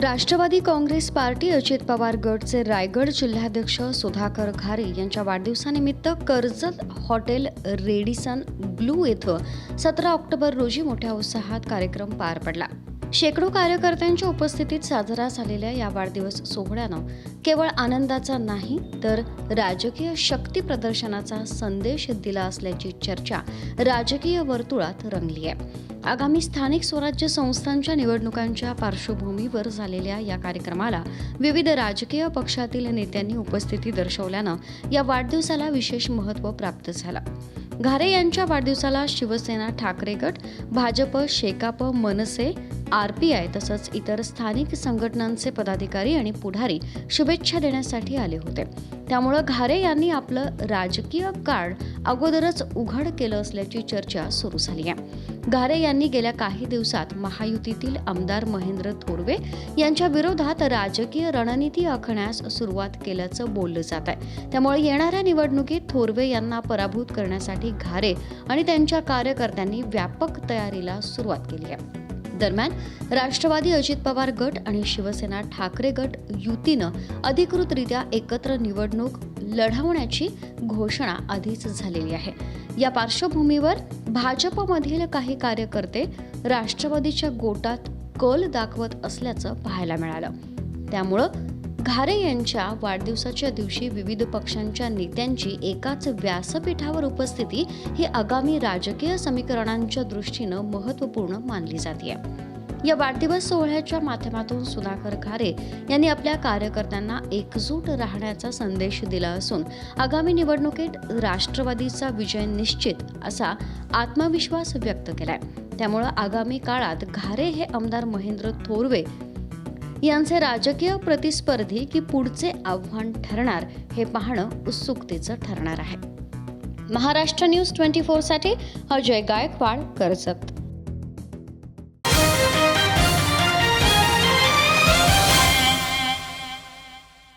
Rashtrawadi Congress party Ajit Pawar गटचे रायगड जिल्हाध्यक्ष सुधाकर घारे यांच्या वाढदिवसानिमित्त कर्जत हॉटेल रेडिसन ब्लू येथं सतरा ऑक्टोबर रोजी मोठ्या उत्साहात कार्यक्रम पार पडला. शेकडो कार्यकर्त्यांच्या उपस्थितीत साजरा झालेल्या या वाढदिवस सोहळ्यानं केवळ आनंदाचा नाही तर राजकीय शक्ती प्रदर्शनाचा संदेश दिला असल्याची चर्चा राजकीय वर्तुळात रंगली आहे. आगामी स्थानिक स्वराज्य संस्थांच्या निवडणुकांच्या पार्श्वभूमीवर झालेल्या या कार्यक्रमाला विविध राजकीय पक्षातील नेत्यांनी उपस्थिती दर्शवल्यानं या वाढदिवसाला विशेष महत्त्व प्राप्त झालं. घारे यांच्या वाढदिवसाला शिवसेना ठाकरे गट Bhajap Shekap Manse R P I तसंच इतर स्थानिक संघटनांचे पदाधिकारी आणि पुढारी शुभेच्छा देण्यासाठी आले होते. त्यामुळं घारे यांनी आपलं राजकीय कार्ड अगोदरच उघड केलं असल्याची चर्चा सुरू झाली आहे. घारे यांनी गेल्या काही दिवसात महायुतीतील आमदार महेंद्र थोरवे यांच्या विरोधात राजकीय रणनीती आखण्यास सुरुवात केल्याचं बोललं जात आहे. त्यामुळे येणाऱ्या निवडणुकीत थोरवे यांना पराभूत करण्यासाठी घारे आणि त्यांच्या कार्यकर्त्यांनी व्यापक तयारीला सुरुवात केली आहे. दरम्यान राष्ट्रवादी अजित पवार गट आणि शिवसेना ठाकरे गट युतीनं अधिकृतरित्या एकत्र निवडणूक लढवण्याची घोषणा आधीच झालेली आहे. या पार्श्वभूमीवर भाजपमधील काही कार्यकर्ते राष्ट्रवादीच्या गोटात कल दाखवत असल्याचं पाहायला मिळालं. त्यामुळं घारे यांच्या वाढदिवसाच्या दिवशी विविध पक्षांच्या नेत्यांची एकाच व्यासपीठावर उपस्थिती ही आगामी राजकीय समीकरणांच्या दृष्टीनं महत्त्वपूर्ण मानली जाते या वाढदिवस सोहळ्याच्या माध्यमातून सुधाकर घारे यांनी आपल्या कार्यकर्त्यांना एकजूट राहण्याचा संदेश दिला असून आगामी निवडणुकीत राष्ट्रवादीचा विजय निश्चित असा आत्मविश्वास व्यक्त केलाय. त्यामुळं आगामी काळात घारे हे आमदार महेंद्र थोरवे यांचे राजकीय प्रतिस्पर्धी की पुढचे आव्हान ठरणार हे पाहणं उत्सुकतेचं ठरणार आहे. महाराष्ट्र न्यूज ट्वेंटी फोरसाठी अजय गायकवाड कर्जत.